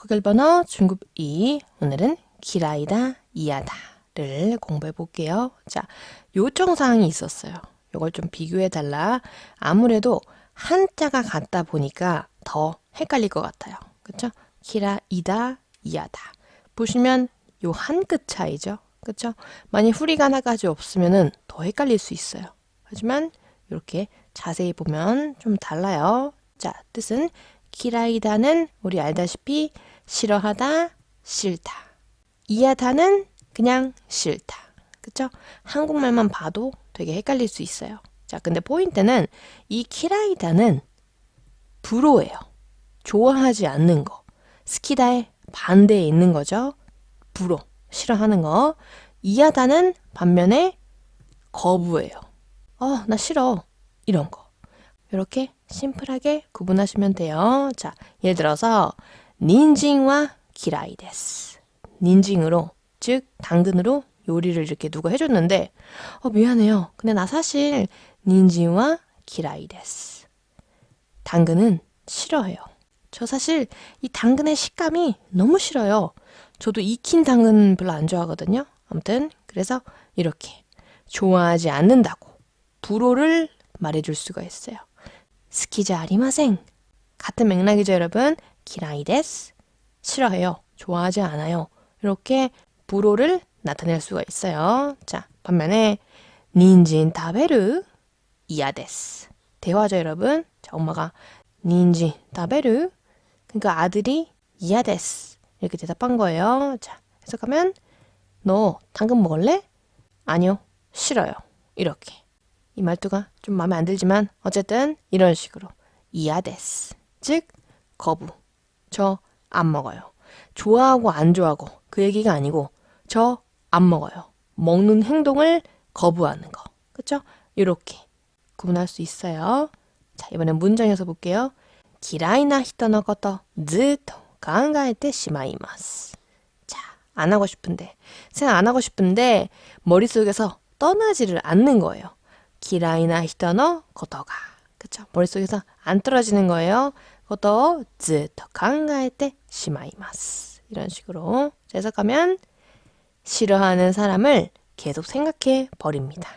한국 일본어 중급 2 오늘은 기라이다 이하다를 공부해 볼게요. 자, 요청 사항이 있었어요. 이걸 좀 비교해 달라. 아무래도 한자가 같다 보니까 더 헷갈릴 것 같아요. 그렇죠? 기라이다 이하다. 보시면 요 한 끗 차이죠. 그렇죠? 만약 후리가 하나까지 없으면은 더 헷갈릴 수 있어요. 하지만 이렇게 자세히 보면 좀 달라요. 자, 뜻은 기라이다는 우리 알다시피 싫어하다, 싫다. 이하다는 그냥 싫다. 그쵸? 한국말만 봐도 되게 헷갈릴 수 있어요. 자, 근데 포인트는 이 키라이다는 불호예요. 좋아하지 않는 거. 스키다의 반대에 있는 거죠. 불호. 싫어하는 거. 이하다는 반면에 거부예요. 어, 나 싫어. 이런 거. 이렇게 심플하게 구분하시면 돼요. 자, 예를 들어서 닌징와 기라이 데스. 닌징으로, 즉 당근으로 요리를 이렇게 누가 해줬는데 어, 미안해요. 근데 나 사실 닌징와 기라이 데스. 당근은 싫어해요. 저 사실 이 당근의 식감이 너무 싫어요. 저도 익힌 당근 별로 안 좋아하거든요. 아무튼 그래서 이렇게 좋아하지 않는다고 불호를 말해줄 수가 있어요. 스키자 아리마생 같은 맥락이죠 여러분. 기라이 데스 싫어해요. 좋아하지 않아요. 이렇게 불호를 나타낼 수가 있어요. 자 반면에 닌진 타베르 이야 데스 대화죠 여러분. 자 엄마가 닌진 타베르 그러니까 아들이 이야 데스 이렇게 대답한 거예요. 자 해석하면 너 당근 먹을래? 아니요 싫어요. 이렇게 이 말투가 좀 마음에 안 들지만 어쨌든 이런 식으로 이하데스 즉 거부. 저 안 먹어요. 좋아하고 안 좋아하고 그 얘기가 아니고 저 안 먹어요. 먹는 행동을 거부하는 거. 그쵸? 이렇게 구분할 수 있어요. 자 이번엔 문장에서 볼게요. 기라이나 히토노 것도 즈토 가에테 시마이마스. 자 안 하고 싶은데. 생각 안 하고 싶은데 머릿속에서 떠나지를 않는 거예요 기라이나 히토노 고토가 그쵸 머릿속에서 안 떨어지는 거예요. 고토 즈토 강가에때 시마이마스 이런 식으로 해석하면 싫어하는 사람을 계속 생각해 버립니다.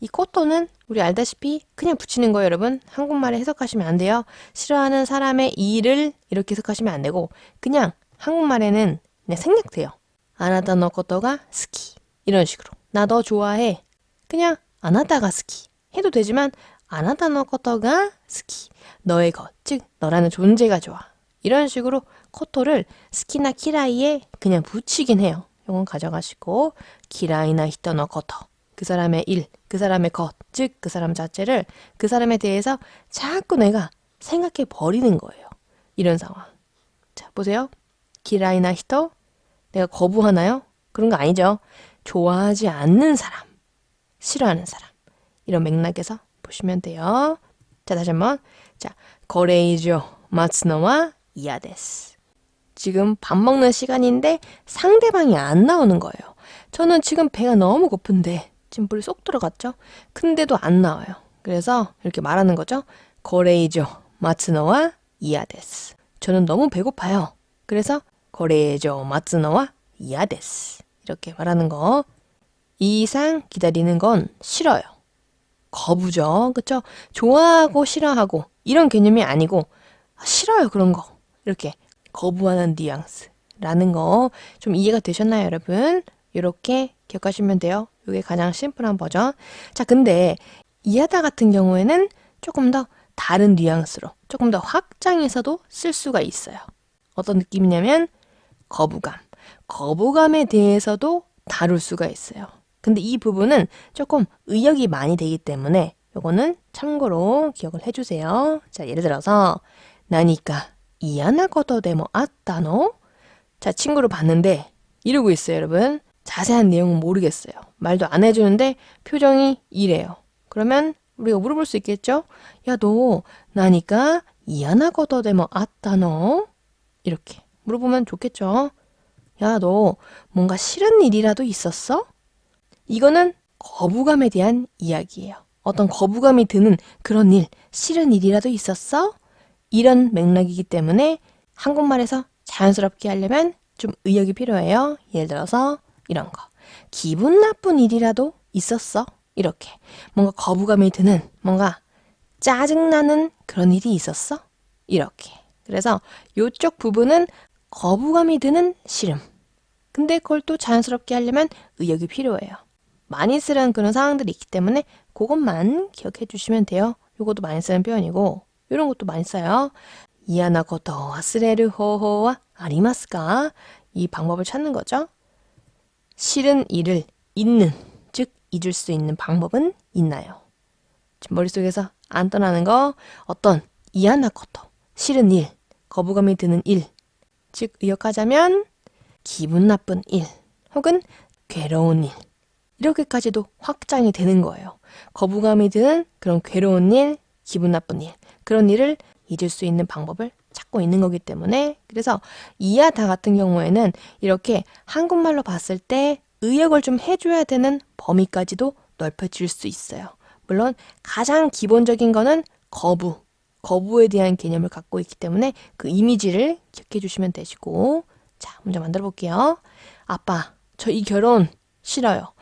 이 코토는 우리 알다시피 그냥 붙이는 거예요, 여러분. 한국말에 해석하시면 안 돼요. 싫어하는 사람의 일을 이렇게 해석하시면 안 되고 그냥 한국말에는 그냥 생략돼요. 아나타 노 코토가 스키 이런 식으로 나 너 좋아해. 그냥 아나타가 스키 해도 되지만 아나타노 코토가 스키 너의 것, 즉 너라는 존재가 좋아. 이런 식으로 코토를 스키나 키라이에 그냥 붙이긴 해요. 이건 가져가시고 키라이나 히토노 코토 그 사람의 일, 그 사람의 것, 즉 그 사람 자체를 그 사람에 대해서 자꾸 내가 생각해 버리는 거예요. 이런 상황. 자, 보세요. 키라이나 히토 내가 거부하나요? 그런 거 아니죠. 좋아하지 않는 사람, 싫어하는 사람. 이런 맥락에서 보시면 돼요. 자, 다시 한번. 자, 거레이죠. 마츠노와 이하데스. 지금 밥 먹는 시간인데 상대방이 안 나오는 거예요. 저는 지금 배가 너무 고픈데 지금 불이 쏙 들어갔죠? 근데도 안 나와요. 그래서 이렇게 말하는 거죠. 거레이죠. 마츠노와 이하데스. 저는 너무 배고파요. 그래서 거레이죠. 마츠노와 이하데스. 이렇게 말하는 거. 이 이상 기다리는 건 싫어요. 거부죠. 그쵸? 좋아하고 싫어하고 이런 개념이 아니고 아, 싫어요 그런 거. 이렇게 거부하는 뉘앙스라는 거 좀 이해가 되셨나요 여러분? 이렇게 기억하시면 돼요. 이게 가장 심플한 버전. 자 근데 이하다 같은 경우에는 조금 더 다른 뉘앙스로 조금 더 확장해서도 쓸 수가 있어요. 어떤 느낌이냐면 거부감. 거부감에 대해서도 다룰 수가 있어요. 근데 이 부분은 조금 의역이 많이 되기 때문에 요거는 참고로 기억을 해주세요. 자, 예를 들어서 나니까 이야나こと 데모 아따노? 자, 친구를 봤는데 이러고 있어요, 여러분. 자세한 내용은 모르겠어요. 말도 안 해주는데 표정이 이래요. 그러면 우리가 물어볼 수 있겠죠? 야, 너 나니까 이야나こと 데모 아따노? 이렇게 물어보면 좋겠죠? 야, 너 뭔가 싫은 일이라도 있었어? 이거는 거부감에 대한 이야기예요. 어떤 거부감이 드는 그런 일, 싫은 일이라도 있었어? 이런 맥락이기 때문에 한국말에서 자연스럽게 하려면 좀 의욕이 필요해요. 예를 들어서 이런 거. 기분 나쁜 일이라도 있었어. 이렇게. 뭔가 거부감이 드는, 뭔가 짜증나는 그런 일이 있었어. 이렇게. 그래서 요쪽 부분은 거부감이 드는 싫음. 근데 그걸 또 자연스럽게 하려면 의욕이 필요해요. 많이 쓰는 그런 상황들이 있기 때문에 그것만 기억해 주시면 돼요. 요것도 많이 쓰는 표현이고 이런 것도 많이 써요. 이하나 것도 와스레르 호호와 아리마스까? 이 방법을 찾는 거죠. 싫은 일을 잊는, 즉 잊을 수 있는 방법은 있나요? 지금 머릿속에서 안 떠나는 거 어떤 이하나 것도 싫은 일, 거부감이 드는 일, 즉 의역하자면 기분 나쁜 일 혹은 괴로운 일 이렇게까지도 확장이 되는 거예요. 거부감이 드는 그런 괴로운 일, 기분 나쁜 일 그런 일을 잊을 수 있는 방법을 찾고 있는 거기 때문에 그래서 이야 다 같은 경우에는 이렇게 한국말로 봤을 때 의역을 좀 해줘야 되는 범위까지도 넓혀질 수 있어요. 물론 가장 기본적인 거는 거부, 거부에 대한 개념을 갖고 있기 때문에 그 이미지를 기억해 주시면 되시고 자 문제 만들어 볼게요. 아빠 저 이 결혼 싫어요.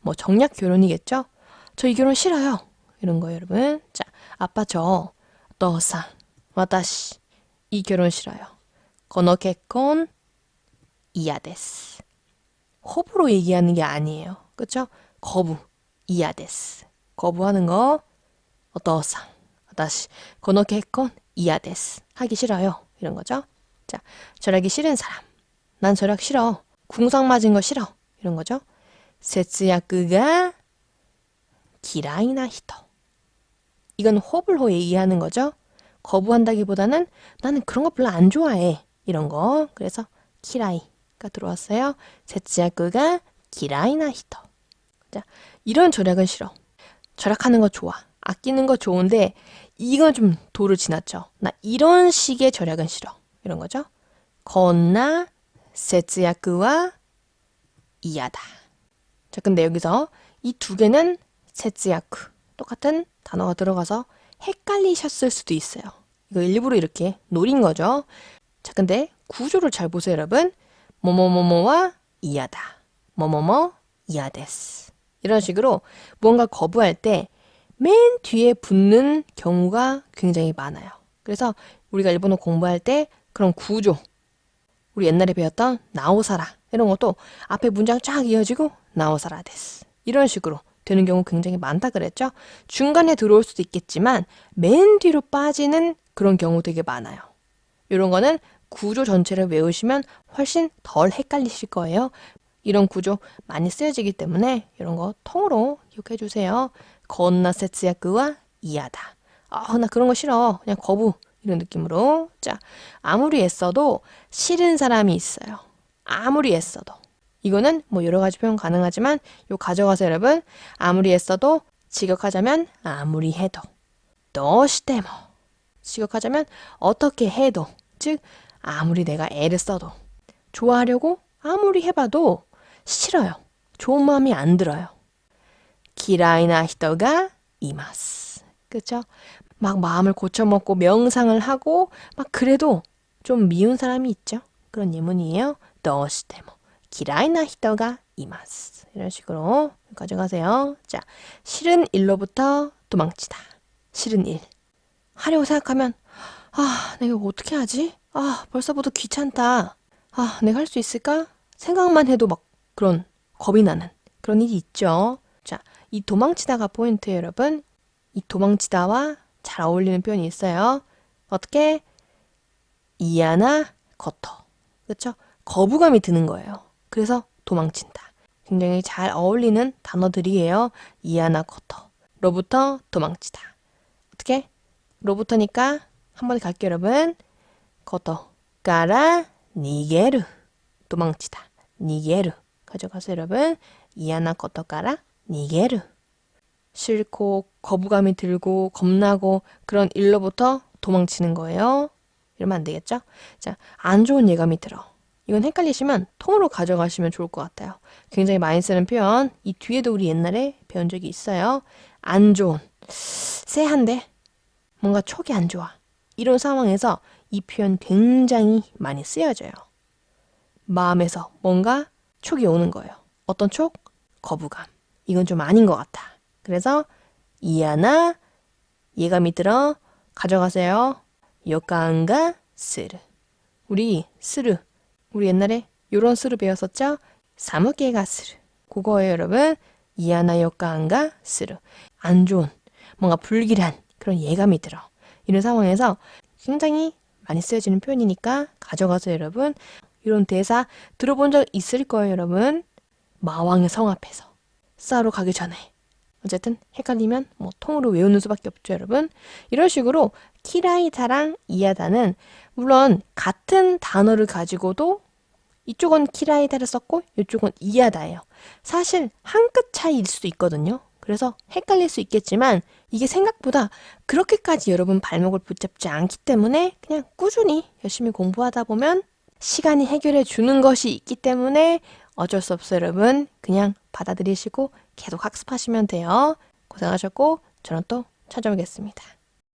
뭐 정략 결혼이겠죠? 저 이 결혼 싫어요. 이런 거예요 여러분. 자 아빠 저 너상 와다시 이 결혼 싫어요. 거노 개콘 이야데스. 호불호 얘기하는 게 아니에요. 그쵸? 거부 이야데스. 거부하는 거 어떠상 다시 거노 개콘 이야데스. 하기 싫어요. 이런 거죠. 자, 절하기 싫은 사람. 난 절약 싫어. 궁상 맞은 거 싫어. 이런 거죠. 세츠야크가 기라이나 히토. 이건 호불호 얘기하는 거죠. 거부한다기보다는 나는 그런 거 별로 안 좋아해. 이런 거. 그래서 키라이가 들어왔어요. 세츠야크가 기라이나 히토. 자, 이런 절약은 싫어. 절약하는 거 좋아. 아끼는 거 좋은데 이건 좀 도를 지났죠. 나 이런 식의 절약은 싫어. 이런 거죠. 건나 세츠야크와 이하다. 자, 근데 여기서 이 두 개는 세츠야크 똑같은 단어가 들어가서 헷갈리셨을 수도 있어요. 이거 일부러 이렇게 노린 거죠. 자, 근데 구조를 잘 보세요, 여러분. 뭐뭐뭐뭐와 이하다. 뭐뭐뭐 이하데스. 이런 식으로 뭔가 거부할 때 맨 뒤에 붙는 경우가 굉장히 많아요. 그래서 우리가 일본어 공부할 때 그런 구조, 우리 옛날에 배웠던 나오사라 이런 것도 앞에 문장 쫙 이어지고 나오사라 데스 이런 식으로 되는 경우 굉장히 많다 그랬죠. 중간에 들어올 수도 있겠지만 맨 뒤로 빠지는 그런 경우 되게 많아요. 이런 거는 구조 전체를 외우시면 훨씬 덜 헷갈리실 거예요. 이런 구조 많이 쓰여지기 때문에 이런 거 통으로 기억해 주세요. 건나 세츠야크와 이하다. 아, 나 그런 거 싫어. 그냥 거부. 이런 느낌으로. 자, 아무리 애써도 싫은 사람이 있어요. 아무리 애써도. 이거는 뭐 여러 가지 표현 가능하지만 요 가져가서 여러분 아무리 애써도 직역하자면 아무리 해도 너시대모 직역하자면 어떻게 해도 즉 아무리 내가 애를 써도 좋아하려고 아무리 해봐도 싫어요. 좋은 마음이 안 들어요. 기라이나 히토가 이마스. 그쵸? 막 마음을 고쳐먹고 명상을 하고 막 그래도 좀 미운 사람이 있죠. 그런 예문이에요. 너시테모 기라이나 히토가 이마스. 이런 식으로 가져가세요. 자, 싫은 일로부터 도망치다. 싫은 일. 하려고 생각하면 아, 내가 이거 어떻게 하지? 아, 벌써부터 귀찮다. 아, 내가 할 수 있을까? 생각만 해도 막 그런 겁이 나는 그런 일이 있죠. 자, 이 도망치다가 포인트예요, 여러분. 이 도망치다와 잘 어울리는 표현이 있어요. 어떻게? 이하나 거터. 그렇죠? 거부감이 드는 거예요. 그래서 도망친다. 굉장히 잘 어울리는 단어들이에요. 이하나 거터. 로부터 도망치다. 어떻게? 로부터니까 한 번에 갈게요, 여러분. 거터. 까라 니게르. 도망치다. 니게르. 가져가세요, 여러분. 이하나 거터 까라 니게르. 싫고 거부감이 들고 겁나고 그런 일로부터 도망치는 거예요. 이러면 안 되겠죠? 자, 안 좋은 예감이 들어. 이건 헷갈리시면 통으로 가져가시면 좋을 것 같아요. 굉장히 많이 쓰는 표현. 이 뒤에도 우리 옛날에 배운 적이 있어요. 안 좋은. 쎄한데? 뭔가 촉이 안 좋아. 이런 상황에서 이 표현 굉장히 많이 쓰여져요. 마음에서 뭔가 촉이 오는 거예요. 어떤 촉? 거부감. 이건 좀 아닌 것 같아. 그래서 이하나 예감이 들어 가져가세요. 요가안가 스르. 우리 스르. 우리 옛날에 요런 스르 배웠었죠? 사무게가 스르. 그거예요, 여러분. 이하나 요가안가 스르. 안 좋은 뭔가 불길한 그런 예감이 들어. 이런 상황에서 굉장히 많이 쓰여지는 표현이니까 가져가서 여러분 이런 대사 들어본 적 있을 거예요, 여러분. 마왕의 성 앞에서 싸우러 가기 전에. 어쨌든 헷갈리면 뭐 통으로 외우는 수밖에 없죠, 여러분. 이런 식으로 키라이다랑 이하다는 물론 같은 단어를 가지고도 이쪽은 키라이다를 썼고 이쪽은 이하다예요. 사실 한 끗 차이일 수도 있거든요. 그래서 헷갈릴 수 있겠지만 이게 생각보다 그렇게까지 여러분 발목을 붙잡지 않기 때문에 그냥 꾸준히 열심히 공부하다 보면 시간이 해결해 주는 것이 있기 때문에 어쩔 수 없어요, 여러분. 그냥 받아들이시고 계속 학습하시면 돼요. 고생하셨고 저는 또 찾아오겠습니다.